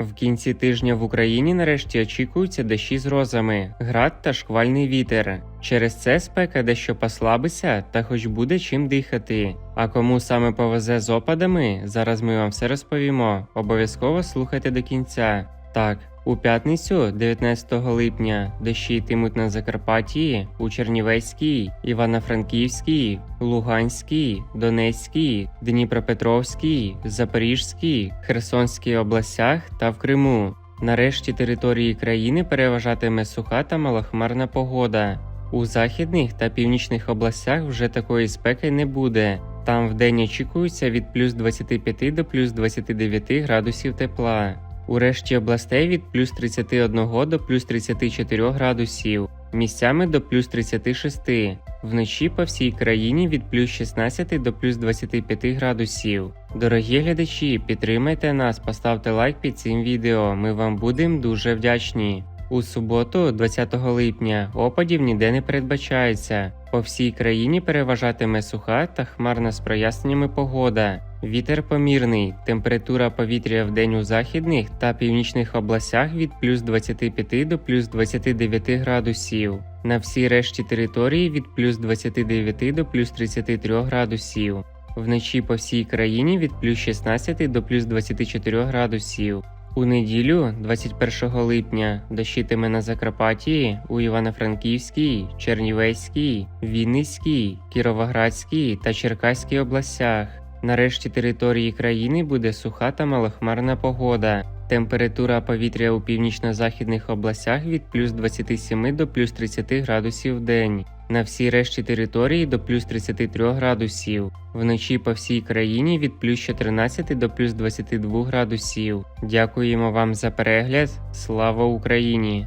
В кінці тижня в Україні нарешті очікуються дощі з розами, град та шквальний вітер. Через це спека дещо послабиться та хоч буде чим дихати. А кому саме повезе з опадами, зараз ми вам все розповімо. Обов'язково слухайте до кінця. Так, у п'ятницю, 19 липня, дощі йтимуть на Закарпатті, у Чернівецькій, Івано-Франківській, Луганській, Донецькій, Дніпропетровській, Запорізькій, Херсонській областях та в Криму. Нарешті території країни переважатиме суха та малохмарна погода. У західних та північних областях вже такої спеки не буде. Там вдень очікується від плюс 25 до плюс 29 градусів тепла. У решті областей від плюс 31 до плюс 34 градусів, місцями до плюс 36. Вночі по всій країні від плюс 16 до плюс 25 градусів. Дорогі глядачі, підтримайте нас, поставте лайк під цим відео. Ми вам будемо дуже вдячні. У суботу, 20 липня, опадів ніде не передбачається. По всій країні переважатиме суха та хмарна з проясненнями погода. Вітер помірний, температура повітря в день у західних та північних областях від плюс 25 до плюс 29 градусів. На всій решті території від плюс 29 до плюс 33 градусів. Вночі по всій країні від плюс 16 до плюс 24 градусів. У неділю, 21 липня, дощитиме на Закарпатті, у Івано-Франківській, Чернівецькій, Вінницькій, Кіровоградській та Черкаській областях. Нарешті території країни буде суха та малохмарна погода. Температура повітря у північно-західних областях від плюс 27 до плюс 30 градусів в день. На всій решті території до плюс 33 градусів. Вночі по всій країні від плюс 14 до плюс 22 градусів. Дякуємо вам за перегляд. Слава Україні!